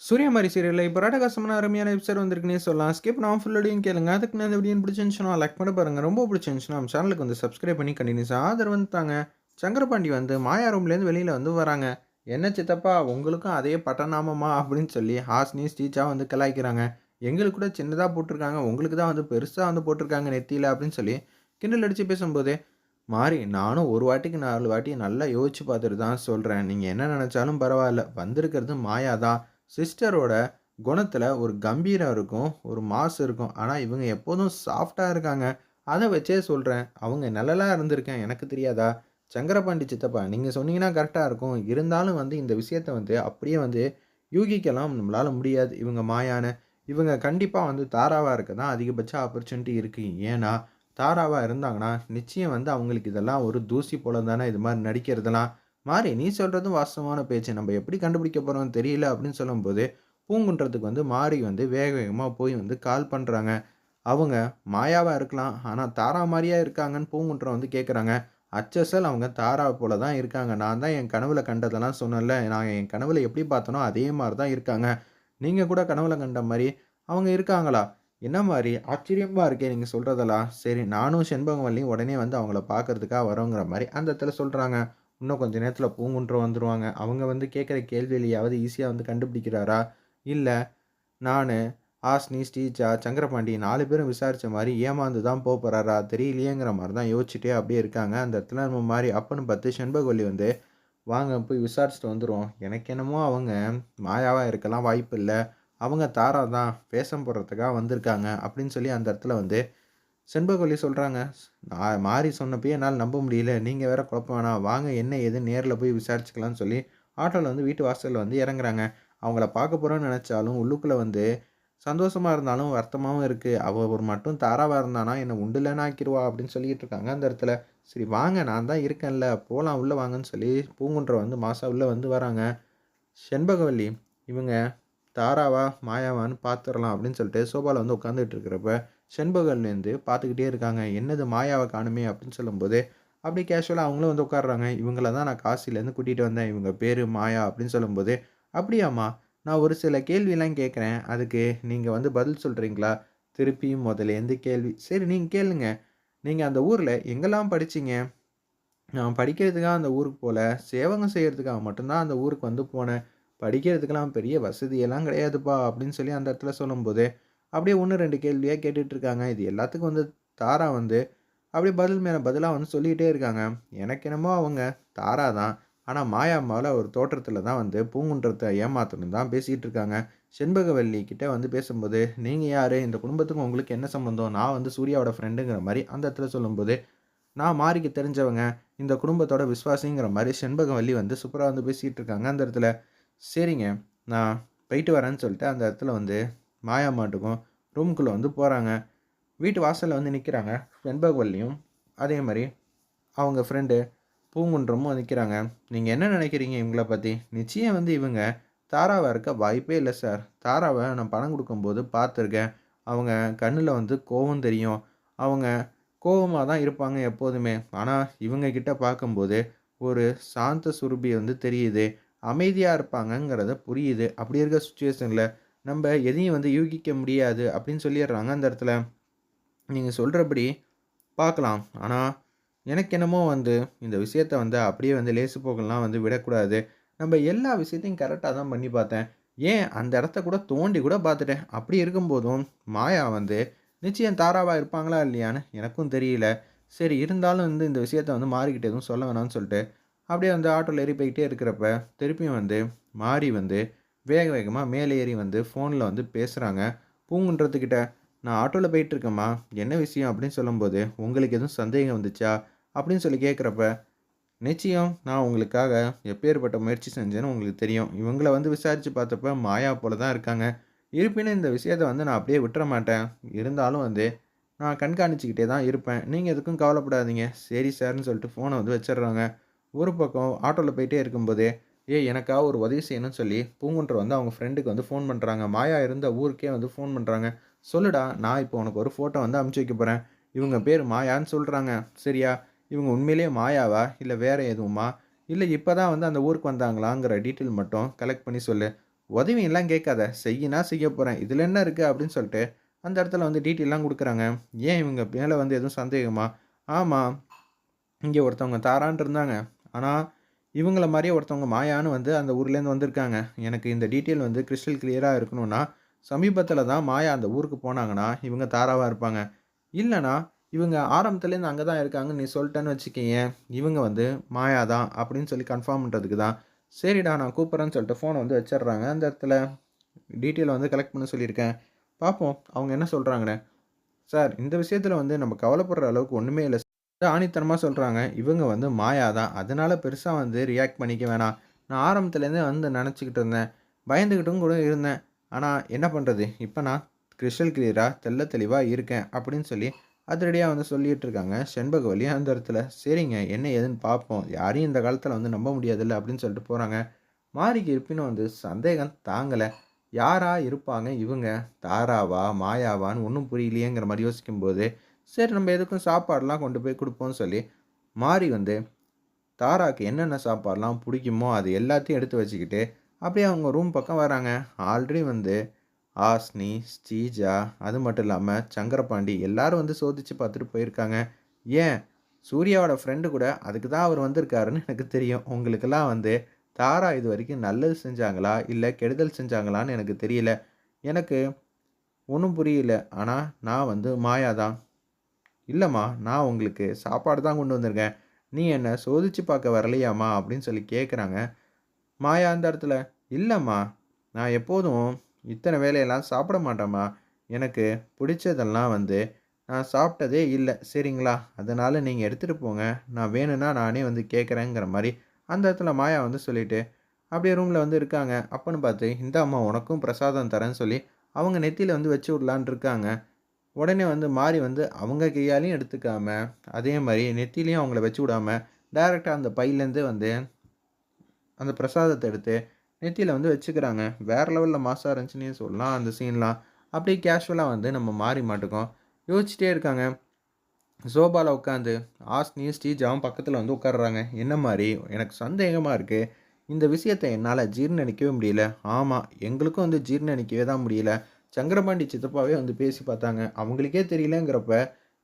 சூரியமாரி சீரியலில் இப்போ ராடகாசமான அருமையான எபிசோட் வந்திருக்குன்னே சொல்லலாம். ஸ்கிப் நான் ஃபுல்லோடையும் கேளுங்க. அதுக்கு நான் இந்த வீடியோ பிடிச்சிருந்துச்சுன்னா லைக் பண்ண பாருங்கள் ரொம்ப பிடிச்சிருந்துச்சுன்னா நம்ம சேனலுக்கு வந்து சப்ஸ்கிரைப் பண்ணி கண்டினியூஸாக ஆதரவு வந்துட்டாங்க சங்கரபாண்டி வந்து மாயா ரூம்லேருந்து வெளியில் வந்து வராங்க. என்ன சித்தப்பா உங்களுக்கும் அதே பட்டநாமமா அப்படின்னு சொல்லி ஹாஸ்னி ஸ்டீச்சா வந்து கலாய்க்கிறாங்க. எங்களுக்கு கூட சின்னதாக போட்டிருக்காங்க. உங்களுக்கு தான் வந்து பெருசாக வந்து போட்டிருக்காங்க நெத்தியில் அப்படின்னு சொல்லி கிண்டல் அடித்து பேசும்போது மாறி நானும் ஒரு வாட்டிக்கு நாலு வாட்டி நல்லா யோசிச்சு பார்த்துட்டு தான் சொல்கிறேன் நீங்கள் என்ன நினச்சாலும் பரவாயில்ல. வந்திருக்கிறது மாயா தான் சிஸ்டரோட குணத்தில் ஒரு கம்பீரம் இருக்கும் ஒரு மாசு இருக்கும். ஆனால் இவங்க எப்போதும் சாஃப்டாக இருக்காங்க. அதை வச்சே சொல்கிறேன் அவங்க நல்லலாக இருந்திருக்கேன். எனக்கு தெரியாதா? சங்கரபாண்டி சித்தப்பா நீங்கள் சொன்னீங்கன்னா கரெக்டாக இருக்கும். இருந்தாலும் வந்து இந்த விஷயத்தை வந்து அப்படியே வந்து யூகிக்கலாம். நம்மளால் முடியாது. இவங்க மாயான. இவங்க கண்டிப்பாக வந்து தாராவாக இருக்க தான் அதிகபட்ச ஆப்பர்ச்சுனிட்டி இருக்குது ஏன்னா தாராவாக இருந்தாங்கன்னா நிச்சயம் வந்து அவங்களுக்கு இதெல்லாம் ஒரு தூசி போல தானே இது மாதிரி நடிக்கிறதெல்லாம் மாறி நீ சொல்கிறதும் வாஸ்தவமான பேச்சு. நம்ம எப்படி கண்டுபிடிக்க போகிறோம்னு தெரியல அப்படின்னு சொல்லும்போது பூங்குன்றதுக்கு வந்து மாறி வந்து வேக வேகமாக போய் வந்து கால் பண்ணுறாங்க அவங்க மாயாவாக இருக்கலாம் ஆனால் தாரா மாதிரியா இருக்காங்கன்னு பூங்குன்றம் வந்து கேட்குறாங்க அச்சசல் அவங்க தாரா போல தான் இருக்காங்க. நான் தான் என் கனவுல கண்டதெல்லாம் சொன்னேன்ல நான் என் கனவுல எப்படி பார்த்தனோ அதே மாதிரி தான் இருக்காங்க. நீங்கள் கூட கனவுல கண்ட மாதிரி அவங்க இருக்காங்களா? என்ன மாதிரி ஆச்சரியமாக இருக்கே நீங்கள் சொல்கிறதெல்லாம் சரி நானும் செண்பகவல்லியும் உடனே வந்து அவங்கள பார்க்கறதுக்காக வரோங்கிற மாதிரி அந்த இடத்துல சொல்கிறாங்க இன்னும் கொஞ்சம் நேரத்தில் பூங்குன்றம் வந்துடுவாங்க அவங்க வந்து கேட்குற கேள்வியிலையாவது ஈஸியாக வந்து கண்டுபிடிக்கிறாரா? இல்லை நான் ஆஸ்னி ஸ்ரீஜா சங்கரபாண்டி நாலு பேரும் விசாரித்த மாதிரி ஏமாந்து தான் போக போகிறாரா தெரியலையேங்கிற மாதிரி தான் யோசிச்சுட்டே அப்படியே இருக்காங்க. அந்த இடத்துல நம்ம மாதிரி அப்பன்னு பார்த்து செண்பகொல்லி வந்து வாங்க போய் விசாரிச்சுட்டு வந்துடுவோம் எனக்கு என்னமோ அவங்க மாயாவாக இருக்கலாம் வாய்ப்பு இல்லை. அவங்க தாரா தான் வேஷம் போடுறதுக்காக வந்திருக்காங்க அப்படின்னு சொல்லி அந்த இடத்துல வந்து செண்பகவல்லி சொல்கிறாங்க நான் மாறி சொன்னப்பயே என்னால் நம்ப முடியல. நீங்கள் வேற குழப்பம் வேணாம். வாங்க என்ன ஏது நேரில் போய் விசாரிச்சுக்கலாம்னு சொல்லி ஆட்டோவில் வந்து வீட்டு வாசலில் வந்து இறங்குறாங்க. அவங்கள பார்க்க போகிறோன்னு நினச்சாலும் உள்ளுக்குள்ளே வந்து சந்தோஷமாக இருந்தாலும் வருத்தமாகவும் இருக்குது அவள் ஒரு மட்டும் தாராவாக இருந்தானா என்னை உண்டுலன்னு ஆக்கிடுவா அப்படின்னு சொல்லிட்டு இருக்காங்க அந்த இடத்துல. சரி வாங்க நான் தான் இருக்கேன்ல. போகலாம் உள்ளே வாங்கன்னு சொல்லி பூங்குன்ற வந்து மாசா உள்ளே வந்து வராங்க. செண்பகவல்லி இவங்க தாராவா மாயாவான்னு பார்த்துடலாம் அப்படின்னு சொல்லிட்டு சோபாவில் வந்து உட்காந்துட்டு இருக்கிறப்ப செண்பகல்லேருந்து பார்த்துக்கிட்டே இருக்காங்க. என்னது மாயாவை காணுமே அப்படின்னு சொல்லும்போது அப்படி கேஷுவலாக அவங்களும் வந்து உட்காடுறாங்க இவங்கள தான் நான் காசிலேருந்து கூட்டிகிட்டு வந்தேன். இவங்க பேர் மாயா அப்படின்னு சொல்லும்போது அப்படியாம்மா நான் ஒரு சில கேள்வியெல்லாம் கேட்குறேன். அதுக்கு நீங்கள் வந்து பதில் சொல்கிறீங்களா திருப்பியும் முதலேருந்து கேள்வி சரி நீங்கள் கேளுங்க. நீங்கள் அந்த ஊரில் எங்கெல்லாம் படிச்சீங்க? நான் படிக்கிறதுக்காக அந்த ஊருக்கு போகல சேவகம் செய்கிறதுக்காக மட்டும்தான் அந்த ஊருக்கு வந்து போனேன். படிக்கிறதுக்கெலாம் பெரிய வசதியெல்லாம் கிடையாதுப்பா அப்படின்னு சொல்லி அந்த இடத்துல சொல்லும்போது அப்படியே ஒன்று ரெண்டு கேள்வியாக கேட்டுகிட்டு இருக்காங்க. இது எல்லாத்துக்கும் வந்து தாரா வந்து அப்படியே பதில் மேலே பதிலாக வந்து சொல்லிகிட்டே இருக்காங்க. எனக்கு என்னமோ அவங்க தாரா தான். ஆனால் மாயாம்மாவில் ஒரு தோற்றத்தில் தான் வந்து பூங்குன்றத்தை ஏமாத்தணும் தான் பேசிகிட்டு இருக்காங்க. செண்பகவல்லி கிட்டே வந்து பேசும்போது நீங்கள் யார்? இந்த குடும்பத்துக்கும் உங்களுக்கு என்ன சம்மந்தம் நான் வந்து சூர்யாவோட ஃப்ரெண்டுங்கிற மாதிரி அந்த இடத்துல சொல்லும்போது நான் மாறிக்கு தெரிஞ்சவங்க இந்த குடும்பத்தோட விஸ்வாசிங்கிற மாதிரி செண்பகவல்லி வந்து சூப்பராக வந்து பேசிகிட்டு இருக்காங்க அந்த இடத்துல. சரிங்க நான் போயிட்டு வரேன்னு சொல்லிட்டு அந்த இடத்துல வந்து மாயா மாட்டுக்கும் ரூம்குள்ளே வந்து போகிறாங்க வீட்டு வாசலில் வந்து நிற்கிறாங்க வெண்பகவல்லியும் அதே மாதிரி அவங்க ஃப்ரெண்டு பூங்குன்றமும் நிற்கிறாங்க நீங்கள் என்ன நினைக்கிறீங்க இவங்கள பற்றி நிச்சயம் வந்து இவங்க தாராவை இருக்க வாய்ப்பே இல்லை சார் தாராவை நான் பணம் கொடுக்கும்போது பார்த்துருக்கேன். அவங்க கண்ணில் வந்து கோவம் தெரியும். அவங்க கோவமாக தான் இருப்பாங்க எப்போதுமே. ஆனால் இவங்க கிட்ட பார்க்கும்போது ஒரு சாந்த சுரூபி வந்து தெரியுது. அமைதியாக இருப்பாங்கங்கிறத புரியுது. அப்படி இருக்க சுச்சுவேஷனில் நம்ம எதையும் வந்து யூகிக்க முடியாது அப்படின்னு சொல்லிடுறாங்க அந்த இடத்துல. நீங்கள் சொல்கிறபடி பார்க்கலாம். ஆனால் எனக்கு என்னமோ வந்து இந்த விஷயத்த வந்து அப்படியே வந்து லேசு போகலாம் வந்து விடக்கூடாது. நம்ம எல்லா விஷயத்தையும் கரெக்டாக தான் பண்ணி பார்த்தேன். ஏன்? அந்த இடத்த கூட தோண்டி கூட பார்த்துட்டேன். அப்படி இருக்கும்போதும் மாயா வந்து நிச்சயம் தாராவாக இருப்பாங்களா இல்லையான்னு எனக்கும் தெரியல. சரி இருந்தாலும் வந்து இந்த விஷயத்த வந்து மாறிக்கிட்டு எதுவும் சொல்ல வேணாம்னு சொல்லிட்டு அப்படியே வந்து ஆட்டோவில் ஏறி போய்கிட்டே இருக்கிறப்ப திருப்பியும் வந்து மாறி வந்து வேக வேகமாக மேலே ஏறி வந்து ஃபோனில் வந்து பேசுகிறாங்க பூங்குன்றதுக்கிட்ட நான் ஆட்டோவில் போயிட்டுருக்கேம்மா. என்ன விஷயம்? அப்படின்னு சொல்லும்போது உங்களுக்கு எதுவும் சந்தேகம் வந்துச்சா? அப்படின்னு சொல்லி கேட்குறப்ப நிச்சயம் நான் உங்களுக்காக எப்பேற்பட்ட முயற்சி செஞ்சேன்னு உங்களுக்கு தெரியும். இவங்கள வந்து விசாரித்து பார்த்தப்ப மாயா போல தான் இருக்காங்க. இருப்பினும் இந்த விஷயத்தை வந்து நான் அப்படியே விட்டுற மாட்டேன். இருந்தாலும் வந்து நான் கண்காணிச்சிக்கிட்டே தான் இருப்பேன். நீங்கள் எதுக்கும் கவலைப்படாதீங்க. சரி சார்னு சொல்லிட்டு ஃபோனை வந்து வச்சிடுறாங்க. ஒரு பக்கம் ஆட்டோவில் போயிட்டே இருக்கும்போதே ஏ எனக்காக ஒரு உதவி செய்யணும்னு சொல்லி பூங்குன்ற வந்து அவங்க ஃப்ரெண்டுக்கு வந்து ஃபோன் பண்ணுறாங்க மாயா இருந்த ஊருக்கே வந்து ஃபோன் பண்ணுறாங்க சொல்லுடா நான் இப்போ உனக்கு ஒரு ஃபோட்டோ வந்து அமுச்சு வைக்க போகிறேன் இவங்க பேர் மாயான்னு சொல்கிறாங்க சரியா? இவங்க உண்மையிலேயே மாயாவா? இல்லை வேறு எதுவுமா? இல்லை இப்போ தான் வந்து அந்த ஊருக்கு வந்தாங்களாங்கிற டீட்டெயில் மட்டும் கலெக்ட் பண்ணி சொல்லு. உதவியெல்லாம் கேட்காத. செய்யினா செய்ய போகிறேன் இதில் என்ன இருக்குது அப்படின்னு சொல்லிட்டு அந்த இடத்துல வந்து டீட்டெயிலாம் கொடுக்குறாங்க. ஏன் இவங்க மேலே வந்து எதுவும் சந்தேகமா? ஆமாம் இங்கே ஒருத்தவங்க தாரான்னு இருந்தாங்க. ஆனால் இவங்கள மாதிரியே ஒருத்தவங்க மாயான்னு வந்து அந்த ஊர்லேருந்து வந்திருக்காங்க. எனக்கு இந்த டீட்டெயில் வந்து கிறிஸ்டல் கிளியராக இருக்கணும்னா சமீபத்தில் தான் மாயா அந்த ஊருக்கு போனாங்கன்னா இவங்க தாராவாக இருப்பாங்க. இல்லைனா இவங்க ஆரம்பத்துலேருந்து அங்கே தான் இருக்காங்கன்னு நீ சொல்லிட்டேன்னு வச்சுக்கீங்க இவங்க வந்து மாயா தான் அப்படின்னு சொல்லி கன்ஃபார்ம் பண்ணுறதுக்கு தான். சரிடா நான் கூப்பிட்றேன்னு சொல்லிட்டு ஃபோனை வந்து வச்சிடுறாங்க. அந்த இடத்துல டீட்டெயிலை வந்து கலெக்ட் பண்ண சொல்லியிருக்கேன். பார்ப்போம் அவங்க என்ன சொல்கிறாங்கண்ணே சார் இந்த விஷயத்தில் வந்து நம்ம கவலைப்படுற அளவுக்கு ஒன்றுமே இல்லை ஆணித்தனமாக சொல்கிறாங்க இவங்க வந்து மாயா தான் அதனால பெருசாக வந்து ரியாக்ட் பண்ணிக்க வேணாம். நான் ஆரம்பத்துலேருந்தே வந்து நினச்சிக்கிட்டு இருந்தேன். பயந்துக்கிட்டும் கூட இருந்தேன். ஆனால் என்ன பண்ணுறது இப்போ நான் கிறிஸ்டல் கிளியராக தெள்ள தெளிவாக இருக்கேன் அப்படின்னு சொல்லி அதிரடியாக வந்து சொல்லிகிட்டு இருக்காங்க. செண்பகவலி அந்த இடத்துல. சரிங்க என்ன ஏதுன்னு பார்ப்போம். யாரையும் இந்த காலத்தில் வந்து நம்ப முடியாதுல்ல அப்படின்னு சொல்லிட்டு போகிறாங்க மாரிக்கு இருப்பினும் வந்து சந்தேகம் தாங்கலை. யாராக இருப்பாங்க இவங்க? தாராவா மாயாவான்னு ஒன்றும் புரியலையேங்கிற மாதிரி யோசிக்கும்போது சரி நம்ம எதுக்கும் சாப்பாடெலாம் கொண்டு போய் கொடுப்போம்னு சொல்லி மாறி வந்து தாராக்கு என்னென்ன சாப்பாடெலாம் பிடிக்குமோ அது எல்லாத்தையும் எடுத்து வச்சுக்கிட்டு அப்படியே அவங்க ரூம் பக்கம் வராங்க. ஆல்ரெடி வந்து ஆஸ்னி ஸ்ரீஜா அது மட்டும் இல்லாமல் சங்கரபாண்டி எல்லாரும் வந்து சோதித்து பார்த்துட்டு போயிருக்காங்க. ஏன்? சூர்யாவோட ஃப்ரெண்டு கூட அதுக்கு தான் அவர் வந்திருக்காருன்னு எனக்கு தெரியும். உங்களுக்கெல்லாம் வந்து தாரா இது வரைக்கும் நல்லது செஞ்சாங்களா? இல்லை கெடுதல் செஞ்சாங்களான்னு எனக்கு தெரியல. எனக்கு ஒன்றும் புரியல. ஆனால் நான் வந்து மாயா தான் இல்லைம்மா நான் உங்களுக்கு சாப்பாடு தான் கொண்டு வந்திருக்கேன். நீ என்னை சோதிச்சு பார்க்க வரலையாம்மா? அப்படின்னு சொல்லி கேட்குறாங்க மாயா அந்த இடத்துல இல்லைம்மா நான் எப்போதும் இத்தனை வேலையெல்லாம் சாப்பிட மாட்டேம்மா. எனக்கு பிடிச்சதெல்லாம் வந்து நான் சாப்பிட்டதே இல்லை. சரிங்களா? அதனால் நீங்கள் எடுத்துகிட்டு போங்க. நான் வேணும்னா நானே வந்து கேட்குறேங்கிற மாதிரி அந்த இடத்துல மாயா வந்து சொல்லிவிட்டு அப்படியே ரூமில் வந்து இருக்காங்க. அப்பன்னு பார்த்து இந்த அம்மா உனக்கும் பிரசாதம் தரேன்னு சொல்லி அவங்க நெத்தியில் வந்து வச்சு விடலான் இருக்காங்க. உடனே வந்து மாறி வந்து அவங்க கையாலையும் எடுத்துக்காம அதே மாதிரி நெத்திலையும் அவங்கள வச்சு விடாம டைரெக்டாக அந்த பையிலேருந்து வந்து அந்த பிரசாதத்தை எடுத்து நெத்தியில் வந்து வச்சுக்கிறாங்க. வேறு லெவலில் மாசாக இருந்துச்சுன்னே சொல்லலாம். அந்த சீன்லாம் அப்படியே கேஷுவலாக வந்து நம்ம மாறி மாட்டுக்கோம். யோசிச்சுட்டே இருக்காங்க. சோபாவில் உட்காந்து ஆஸ்னி ஸ்ரீஜாவும் பக்கத்தில் வந்து உட்காடுறாங்க என்ன மாதிரி எனக்கு சந்தேகமாக இருக்குது இந்த விஷயத்தை என்னால் ஜீர்ணிக்கவே முடியல. ஆமாம் எங்களுக்கும் வந்து ஜீர்ணிக்கவே தான் முடியல. சங்கரபாண்டி சித்தப்பாவே வந்து பேசி பார்த்தாங்க. அவங்களுக்கே தெரியலங்கிறப்ப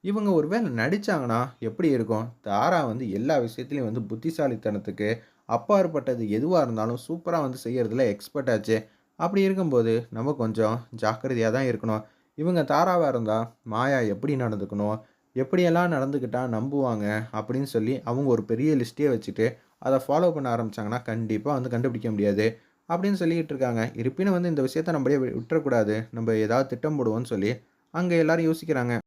இவங்க ஒரு வேளை நடித்தாங்கன்னா எப்படி இருக்கும்? தாரா வந்து எல்லா விஷயத்துலையும் வந்து புத்திசாலித்தனத்துக்கு அப்பாற்பட்டது எதுவாக இருந்தாலும் சூப்பராக வந்து செய்கிறதுல எக்ஸ்பர்ட் ஆச்சு. அப்படி இருக்கும்போது நம்ம கொஞ்சம் ஜாக்கிரதையாக தான் இருக்கணும். இவங்க தாராவாக இருந்தால் மாயா எப்படி நடந்துக்கணும்? எப்படியெல்லாம் நடந்துக்கிட்டால் நம்புவாங்க? அப்படின்னு சொல்லி அவங்க ஒரு பெரிய லிஸ்ட்டே வச்சுட்டு அதை ஃபாலோ பண்ண ஆரம்பித்தாங்கன்னா கண்டிப்பாக வந்து கண்டுபிடிக்க முடியாது. அப்படின்னு சொல்லிக்கிட்டு இருக்காங்க. இருப்பினும் வந்து இந்த விஷயத்த நம்மளே விட்டுறக்கூடாது. நம்ம ஏதாவது திட்டம் போடுவோம்னு சொல்லி அங்கே எல்லோரும் யோசிக்கிறாங்க.